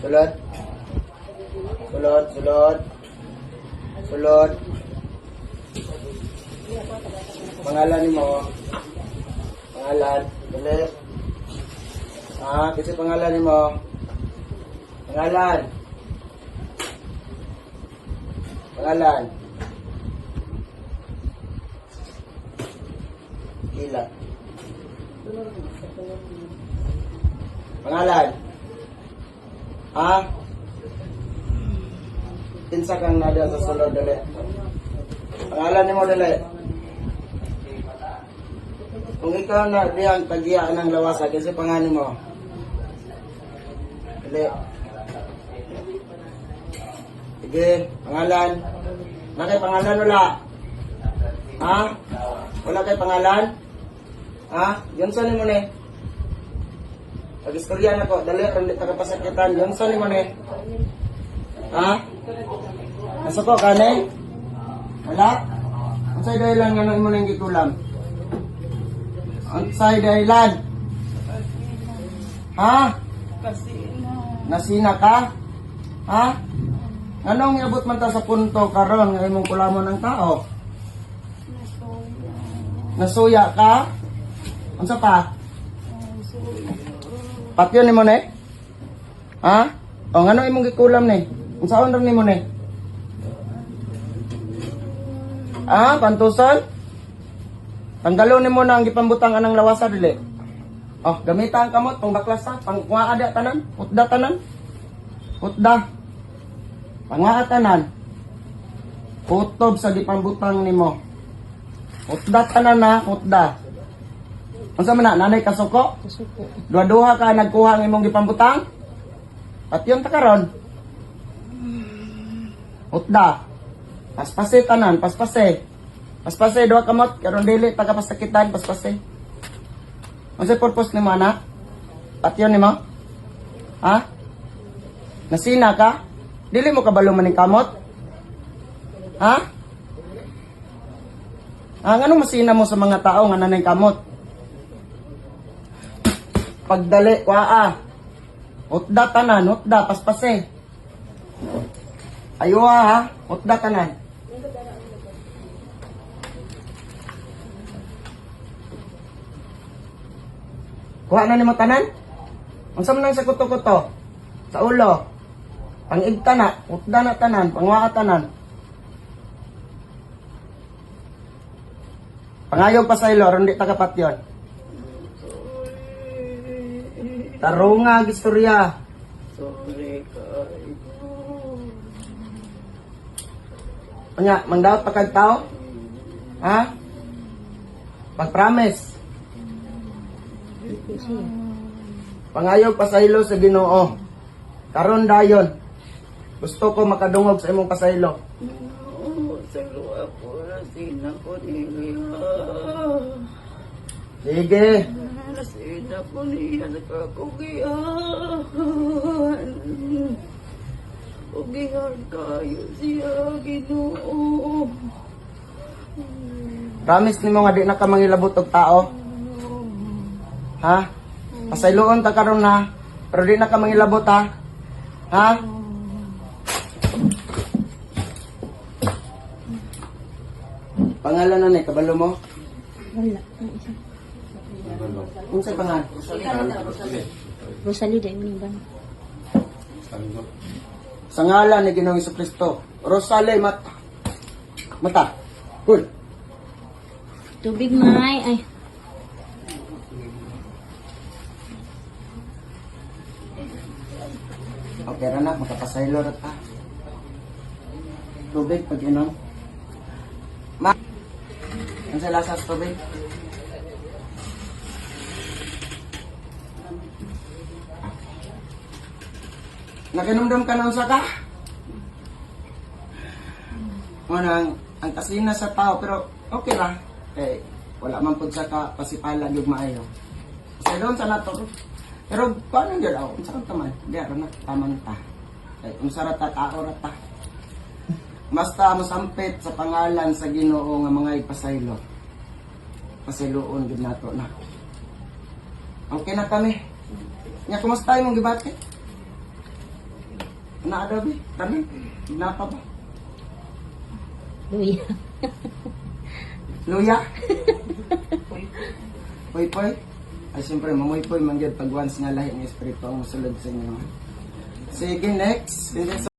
Sulod. Sulod, sulod. Sulod. Pangalan mo. Pangalan. Dali. Ah, kasi pangalan mo. Pangalan. Pangalan. Ilan. Pangalan. Ha? Kinsa kang nada sa sulod dali. Pangalan ni mo dali. Kung ikaw na diyang tagiya ng lawasa, kasi pangalan mo. Dali. Sige, pangalan. Nakay pangalan wala. Ha? Wala kay pangalan? Ha? Yun sa ni mo ni. Pag-istorya na ko, dali, tagapasakitan, yun sa ni mo ni. Ha? Nasa ko, kane? Wala? Ang sa'yo dahilan nga nang mo nang gikulam? Ang sa'yo dahilan? Ha? Nasina ka? Ha? Anong iabot man ta sa punto karon nga imong kulamon ng tao? nasuya. Nasuya ka? Unsa pa? Nasuya. Patyon nimo ni? Ha? O ngano imong gikulam ni? Unsaon ra nimo ni? Ah, pantuson? Tanggalon nimo na ang gipambutang anang lawasa dili. Oh, gamita ang kamot pang baklas ha, pang ada tanan, utda tanan. Utda. Pangaa tanan. Utob sa gipambutang nimo. Utda tanan na, utda. Unsa man na, nanay kasuko? Kasuko. Dua-duha ka nagkuha ng imong gipambutang? At yun ta karon. Utda. Paspase tanan, paspase. Paspase duha kamot karon dili taga pasakitan, paspase. Unsa purpose nimo anak? At yun nimo? Ha? Nasina ka? Dili mo kabalo man ning kamot? Ha? Ah, anong masina mo sa mga tao nga nanay kamot? Pagdali waa utda tanan utda paspase. Ayo ha. Utda tanan. Kuha na nimo tanan? Unsa man ang sa kuto-kuto? Sa ulo. Pangigta na utda na tanan pangwaa tanan. Pangayog pa sa ilo aron di takapatyon Tarunga, istorya. Sorry kayo. Kanya, mangdaot pa kag tao? Ha? Pag-promise. Pangayog pasaylo sa Ginoo. Karon dayon. Gusto ko makadungog sa imong pasaylo. Sige. Nasina ko niya nakakugihan. Kugihan kayo siya, ginoo. Promise nimo nga di na ka mangilabot og tao. Ha? Pasayloon ta karon na. Pero di na ka mangilabot ha. Ha? Pangalan na ni kabalo mo? Wala. Unsay pangalan? Rosalie dahil mo ba? Sa ngalan ni Ginoong Kristo. Rosale mata. Mata. Cool. Tubig may. Ay. Okay ra na, makapasaylo ra ta. Tubig pag inom. Ma. Ang sa lasa sa tubig? Nakinumdum ka na unsa ka? Ano, ang, kasina sa tao, pero okay ra. Eh, wala man pud sa ka pasipala gyud maayo. Kasi doon sa nato. Pero paano gyud ako? Unsa ka man? Di ara na tamang ta. Eh, unsa ra ta tao ra ta. Basta mosampit sa pangalan sa Ginoo nga mga ipasaylo. Pasayloon gid nato na. Okay na kami. Nya, kumusta yung gibati? Na adabi? Tanan? Napa ba? Luya. Luya? Poy poy? Ay siyempre, mamoy poy mangyad pag once nga lahi ng espiritu ang musulod sa inyo. Sige, next.